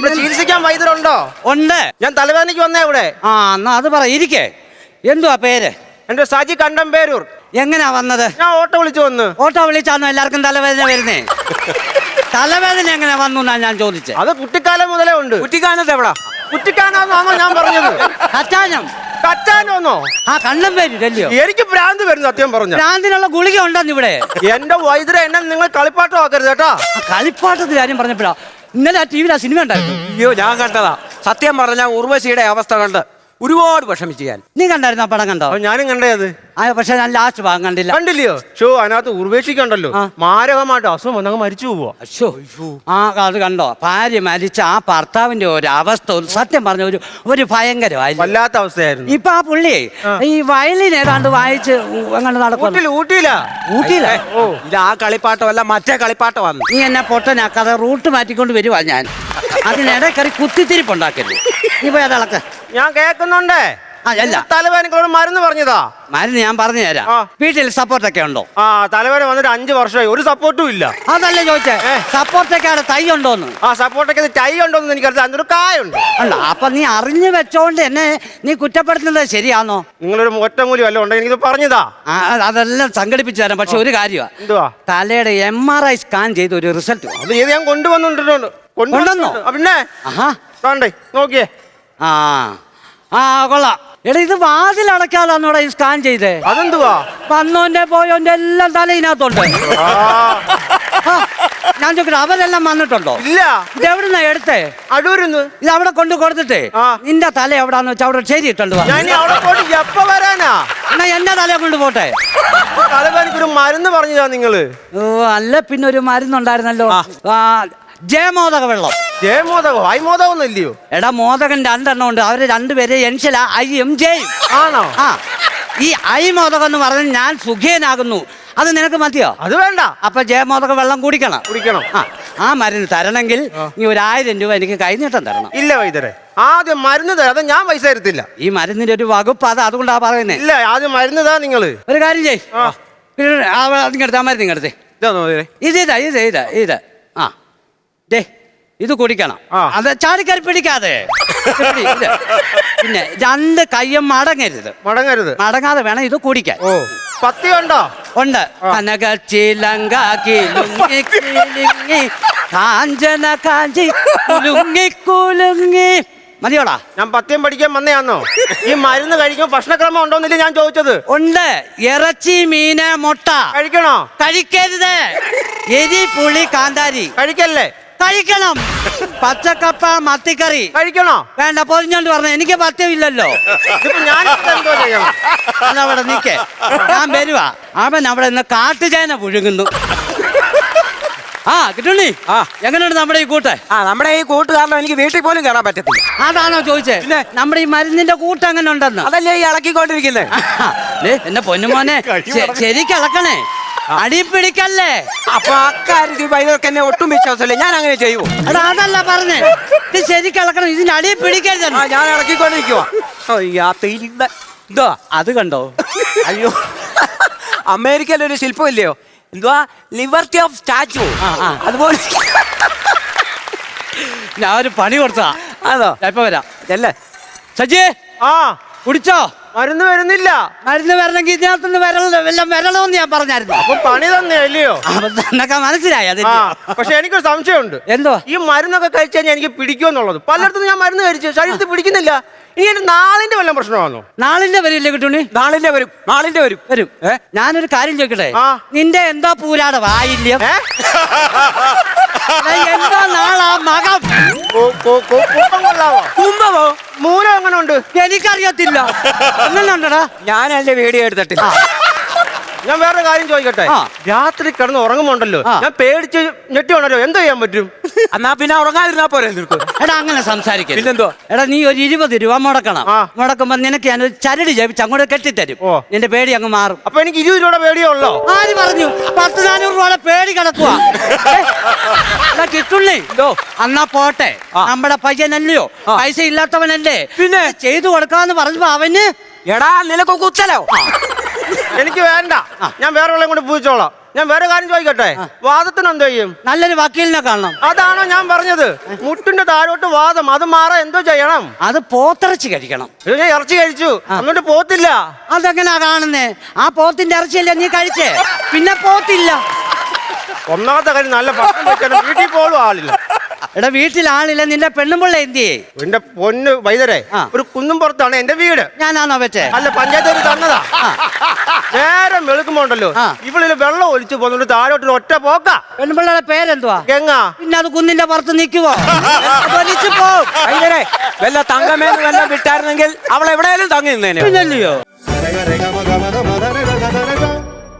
ഇവിടെ ചികിത്സിക്കാൻ വൈദ്യരുണ്ടോ? ഉണ്ട്. ഞാൻ തലവേദനയ്ക്ക് വന്നേ ഇവിടെ. ആ എന്നാ അത് പറ ഇരിക്കേ. എന്തുവാ പേര്? എന്റെ സജി കണ്ടംപേരൂർ. എങ്ങനാ വന്നത്? ഞാൻ ഓട്ടോ വിളിച്ചു വന്ന്. ഓട്ടോ വിളിച്ചാണോ എല്ലാവർക്കും തലവേദന വരുന്നേ? തലവേദന എങ്ങനെ വന്നു എന്നാ ഞാൻ ചോദിച്ചത് അത് കുട്ടിക്കാലം മുതലേ ഉണ്ട്. കുട്ടിക്കാലത്ത് എവിടാ? കുട്ടിക്കാനാന്നാണോ ഞാൻ പറഞ്ഞത്? കച്ചാനം കച്ചാനോന്നോ ആ കണ്ണം പേരില്ലയോ എനിക്ക് ഭ്രാന്ത് വരുന്നു സത്യം പറഞ്ഞു. ഭ്രാന്തിനുള്ള ഗുളിക ഉണ്ടെന്ന് ഇവിടെ. എന്റെ വൈദ്യര എന്നെ നിങ്ങൾ കളിപ്പാട്ടമാക്കരുത് കേട്ടാ. കളിപ്പാട്ടത്തിൽ കാര്യം പറഞ്ഞപ്പോഴാ. ഇന്നലെ ആ ടി വിയിൽ ആ സിനിമ ഉണ്ടായിരുന്നു അയ്യോ ഞാൻ കണ്ടതാ. സത്യം പറഞ്ഞ ഉർവശിയുടെ അവസ്ഥ കണ്ട്. ഒരുപാട് വിഷമം ചെയ്യാൻ നീ കണ്ടായിരുന്നു ആ പടം കണ്ടോ? അപ്പൊ ഞാനും കണ്ടേ അത്. ആ പക്ഷെ ഞാൻ ലാസ്റ്റ് ഭാഗം കണ്ടില്ല. കണ്ടില്ലയോ? ഷോ അതിനകത്ത് ഉർവേഷിക്കണ്ടല്ലോ മാരകമായിട്ട് അസുഖം വന്നങ്ങ് മരിച്ചു പോവാ അശ്ശോ. ആ അത് കണ്ടോ? ഭാര്യ മരിച്ച ആ ഭർത്താവിന്റെ ഒരു അവസ്ഥ ഒരു സത്യം പറഞ്ഞ ഒരു ഒരു ഭയങ്കരമായിരുന്നു. വല്ലാത്ത അവസ്ഥയായിരുന്നു. ഇപ്പൊ ആ പുള്ളി ഈ വയലിൻ ഏതാണ്ട് വായിച്ച് അങ്ങനെ നടക്കുന്നു. ഊട്ടിയില്ല ഊട്ടിയിലാ ഊട്ടിയില്ല? ഓ. ഇത് ആ കളിപ്പാട്ടമല്ല മറ്റേ കളിപ്പാട്ടമാണ്. നീ എന്നെ പൊട്ടനാക്കാതെ റൂട്ട് മാറ്റിക്കൊണ്ട് വരുവാ ഞാൻ. അതിനിടെ കയറി കുത്തിത്തിരിപ്പുണ്ടാക്കല്ലേ നീ പോയി ഞാൻ കേൾക്കുന്നുണ്ടേ. അല്ല. തലവേദനക്കുള്ള മരുന്ന് പറഞ്ഞതാ. മരുന്ന് ഞാൻ പറഞ്ഞു തരാം. വീട്ടിൽ സപ്പോർട്ടൊക്കെ ഉണ്ടോ? ആ തലവേദന വന്നിട്ട് അഞ്ചു വർഷമായി. ഒരു സപ്പോർട്ടും ഇല്ല. അതല്ലേ ചോദിച്ചേ? സപ്പോർട്ടൊക്കെ അവിടെ തൈ ഉണ്ടോന്ന്? ആ സപ്പോർട്ടൊക്കെ തൈ ഉണ്ടോന്ന് എനിക്കറിയാം അതിനൊരു കായുണ്ട്. അല്ല അപ്പൊ നീ അറിഞ്ഞു വെച്ചോണ്ട് എന്നെ നീ കുറ്റപ്പെടുത്തുന്നത് ശരിയാണോ നിങ്ങളൊരു ഒറ്റമൂലി വല്ല ഉണ്ടെങ്കിൽ എനിക്ക് പറഞ്ഞതാ. അതെല്ലാം സംഘടിപ്പിച്ചു തരാം. പക്ഷെ ഒരു കാര്യമാണ് എന്തുവാ? തലയുടെ എം ആർ ഐ സ്കാൻ ചെയ്ത ഒരു റിസൾട്ട് അത് ചെയ്ത് ഞാൻ കൊണ്ടുവന്നിട്ടുണ്ട്. കൊണ്ടുവന്നോ? പിന്നെ? നോക്കിയേ. ആ. ആ കൊള്ളാം. എടാ ഇത് വാതിൽ അടയ്ക്കാതാന്നോടാ ഈ സ്കാൻ ചെയ്തേ. അതെന്തുവാ? വന്നോന്റെ പോയോന്റെ എല്ലാം തല ഇതിനകത്തുണ്ട്. ആ, ഞാൻ ചോദിക്കട്ടെ അവരെല്ലാം വന്നിട്ടുണ്ടോ? ഇല്ല. ഇത് എവിടുന്നാ എടുത്തേ? അടൂരുന്ന്. ഇത് അവിടെ കൊണ്ടു കൊടുത്തിട്ടേ? ആ. നിന്റെ തല എവിടാന്ന് വെച്ചാൽ അവിടെ ശരിയിട്ടുണ്ട് വാ. ഞാൻ ഇനി അവിടെ പോയിട്ട് എപ്പ വരാനാ? എന്നാ എന്റെ തല കൊണ്ട് പോട്ടെ? ഒരു മരുന്ന് പറഞ്ഞതാ നിങ്ങൾ. ഓ അല്ല പിന്നെ ഒരു മരുന്നുണ്ടായിരുന്നല്ലോ. ആ ജയമോദക വെള്ളം ജയമോദകോ അയ്മോദകം ഇല്ലയോ? എടാ മോദകൻ രണ്ടെണ്ണം ഉണ്ട്. അവർ രണ്ടുപേരെ എൻഷല എം ജയും. ആണോ? ആ ഈ ഐ മോദകം എന്ന് പറഞ്ഞ് ഞാൻ സുഖിയനാകുന്നു അത് നിനക്ക് മതിയോ? അത് വേണ്ട. അപ്പൊ ജയമോദക വെള്ളം കുടിക്കണം. കുടിക്കണം. ആ ആ മരുന്ന് തരണമെങ്കിൽ നീ ഒരായിരം രൂപ എനിക്ക് കൈനീട്ടം തരണം. ഇല്ല വൈദ്യരെ. ആദ്യം മരുന്ന് തരാം. അത് ഞാൻ പൈസ തരത്തില്ല. ഈ മരുന്നിന്റെ ഒരു വകുപ്പ് അത് അതുകൊണ്ടാ പറയുന്നത് ഇല്ല ആദ്യം മരുന്ന് താ നിങ്ങൾ. ഒരു കാര്യം ചെയ് ആ. മരുന്ന് ഇത്? ഇതാ ഇതാ ഇത് ഇതാ ഇത്. ആ. ദേ ഇത് കുടിക്കണം. ആ. അത് ചാടിക്കരി പിടിക്കാതെ. പിടി, ഇത്. പിന്നെ രണ്ട് കയ്യും മടങ്ങരുത്. മടങ്ങരുത്. മടങ്ങാതെ വേണം ഇത് കുടിക്കാൻ. ഓ പത്തി ഉണ്ടോ? ഉണ്ട്. കാഞ്ചന കാഞ്ചി കുലുങ്ങി കുലുങ്ങി. മതിയോടാ? ഞാൻ പത്യം പഠിക്കാൻ വന്നയാന്നോ? ഈ മരുന്ന് കഴിക്കുമ്പോ ഭക്ഷണക്രമം ഉണ്ടോന്നില്ല ഞാൻ ചോദിച്ചത്. ഉണ്ട്. ഇറച്ചി മീന് മുട്ട. കഴിക്കണോ? കഴിക്കരുത്. എരി പുളി കാന്താരി. കഴിക്കല്ലേ? കഴിക്കണം. പച്ചക്കപ്പ മത്തിക്കറി. കഴിക്കണോ? വേണ്ട പൊതിഞ്ഞോണ്ട് പറഞ്ഞ എനിക്ക് പത്യമില്ലല്ലോ. ഇതിപ്പോ ഞാൻ എന്തോ ചെയ്യണം? അവിടെ നിക്കേ. ഞാൻ വരുവാ. അവൻ അവിടെ നിന്ന് കാട്ടുചേന പുഴുങ്ങുന്നു. ആ കിട്ടുണ്ണി? ആ. എങ്ങനെയുണ്ട് നമ്മുടെ ഈ കൂട്ട്? ആ നമ്മുടെ ഈ കൂട്ട് കാരണം എനിക്ക് വീട്ടിൽ പോലും കയറാൻ പറ്റത്തില്ല. അതാണോ ചോദിച്ചേ? പിന്നെ? നമ്മുടെ ഈ മരുന്നിന്റെ കൂട്ട് അങ്ങനെ ഉണ്ടെന്ന്? അതല്ലേ ഈ ഇളക്കിക്കൊണ്ടിരിക്കുന്നത് എന്നെ പൊന്നുമോനെ ശരിക്ക് ഇളക്കണേ. അടി പിടിക്കല്ലേ? അപ്പൊ അക്കാര്യത്തിൽ വൈദ്യർക്ക് എന്നെ ഒട്ടും വിശ്വാസമില്ല. ഞാൻ അങ്ങനെ ചെയ്യുമോ എടാ അതല്ല പറഞ്ഞേ. ഇത് ശരിക്ക് ഇളക്കണം ഇതിന്റെ അടി പിടിക്കരുത് ഞാൻ ഇളക്കിക്കൊണ്ടിരിക്കുവാ. അത് കണ്ടോ? അയ്യോ. അമേരിക്കയിൽ ഒരു ശില്പം ഇല്ലയോ എന്തുവാ? ലിബർട്ടി ഓഫ് സ്റ്റാച്ചു ആ, ആ. അതുപോലെ ഞാൻ ഒരു പണി കൊടുത്തതാ. അതോ? ഞാൻ ഇപ്പൊ വരാം. അല്ലേ സജി ആ. കുടിച്ചോ? മരുന്ന് വരുന്നില്ല. മരുന്ന് വരണമെങ്കിൽ ഇതിനകത്തുനിന്ന് വരണം വല്ലതും വരണമെന്ന് ഞാൻ പറഞ്ഞായിരുന്നു. അപ്പൊ പണി തന്നെ അല്ലയോ? അപ്പൊ മനസ്സിലായി ആ അതിന്റെ പക്ഷെ എനിക്കൊരു സംശയമുണ്ട്. എന്തോ ഈ മരുന്നൊക്കെ കഴിച്ചു കഴിഞ്ഞാൽ എനിക്ക് പിടിക്കുമെന്നുള്ളത്. പലയിടത്തും ഞാൻ മരുന്ന് കഴിച്ചു ശരീരത്തിൽ പിടിക്കുന്നില്ല. ഇനി എന്റെ നാളിന്റെ വല്ല പ്രശ്നമാണോ? നാളിന്റെ വരില്ലേ കിട്ടുണി നാളിന്റെ വരും നാളിന്റെ വരും. വരും. ഏ? ഞാനൊരു കാര്യം ചോദിക്കട്ടെ? ആ. നിന്റെ എന്താ പൂരാട വായില്ല ഏ? എന്തോ നാളാ കോ- കോ- കോ- കൂട്ടം കൊള്ളാവോ കുംഭമോ മൂലം എങ്ങനെ ഉണ്ട് എനിക്കറിയത്തില്ല. എങ്ങനെ ഉണ്ടടാ ഞാനല്ലേ വീഡിയോ എടുത്തിട്ടില്ല. ഞാൻ വേറെ കാര്യം ചോദിക്കട്ടെ. രാത്രി കിടന്ന് ഉറങ്ങുമ്പോണ്ടല്ലോ. ഞാൻ പേടിച്ച് ഞെട്ടി ഉണരോ എന്താ ചെയ്യാൻ പറ്റും? എന്നാ പിന്നെ ഉറങ്ങാതിരുന്നാ പോരെ നിനക്ക് എടാ അങ്ങനെ സംസാരിക്കരുത് പിന്നെന്തോ? എടാ നീ ഒരു ഇരുപത് രൂപ മുടക്കണം ആ. മുടക്കുമ്പോ നിനക്ക് ഞാൻ ഒരു ചരട് ജപിച്ച് അങ്ങോട്ട് കെട്ടിത്തരും ഓ. നിന്റെ പേടി അങ്ങ് മാറും അപ്പൊ എനിക്ക് ഇരുപത് രൂപയുടെ പേടിയോ ഉള്ളോ ആര് പറഞ്ഞു പത്ത് നാനൂറ് രൂപയുടെ പേടി കിടക്കുവാ എടാ കിട്ടുള്ളേ എന്തോ? അന്നാ പോട്ടെ ആ. നമ്മുടെ പയ്യനല്ലയോ ആ. പൈസ ഇല്ലാത്തവനല്ലേ പിന്നെ? ചെയ്തു കൊടുക്കാന്ന് പറഞ്ഞപ്പോ അവന് എടാ നിനക്ക് കുത്തലോ എനിക്ക് വേണ്ട. ഞാൻ വേറെ ഉള്ളതും കൊണ്ട് പൂച്ചോളാം ഞാൻ വേറെ കാര്യം ചോദിക്കട്ടെ? വാദത്തിന് എന്ത് ചെയ്യും? നല്ലൊരു വക്കീലിനെ കാണണം. അതാണോ ഞാൻ പറഞ്ഞത്. മുട്ടിന്റെ താഴോട്ട് വാദം. അത് മാറാൻ എന്തോ ചെയ്യണം? അത് പോത്തിറച്ചി കഴിക്കണം. ഇത് ഞാൻ ഇറച്ചി കഴിച്ചു. അങ്ങോട്ട് പോത്തില്ല. അതെങ്ങനാ കാണുന്നേ? ആ പോത്തിന്റെ ഇറച്ചിയല്ലേ നീ കഴിച്ചേ? പിന്നെ പോത്തില്ല. ഒന്നാമത്തെ കാര്യം നല്ല ഭക്ഷണം വെച്ചാലും വീട്ടിൽ പോലും ആളില്ല. എടാ വീട്ടിൽ ആളില്ല നിന്റെ പെണ്ണുമ്പിള്ള എന്തിയേ? എന്റെ പൊന്ന് വൈദ്യരെ ആ. ഒരു കുന്നും പുറത്താണ് എന്റെ വീട്. ഞാനാണോ വെച്ചേ അല്ല പഞ്ചായത്ത് ഒരു തന്നതാ നേരം വെളുക്കുമ്പോ ഉണ്ടല്ലോ ആ. ഇവളിൽ വെള്ളം ഒലിച്ചു പോകുന്നുണ്ട് താഴോട്ട് ഒറ്റ പോക്ക. പെണ്ണുമ്പിള്ളയുടെ പേരെന്തുവാ? ഗംഗ. പിന്നെ അത് കുന്നിന്റെ പുറത്ത് നിൽക്കുവോ? ഒലിച്ചു പോവും. വല്ല തങ്കമേന്ന് വല്ല വിട്ടായിരുന്നെങ്കിൽ അവൾ എവിടെയാലും തങ്ങി നിന്നേനെ. പിന്നല്ലയോ?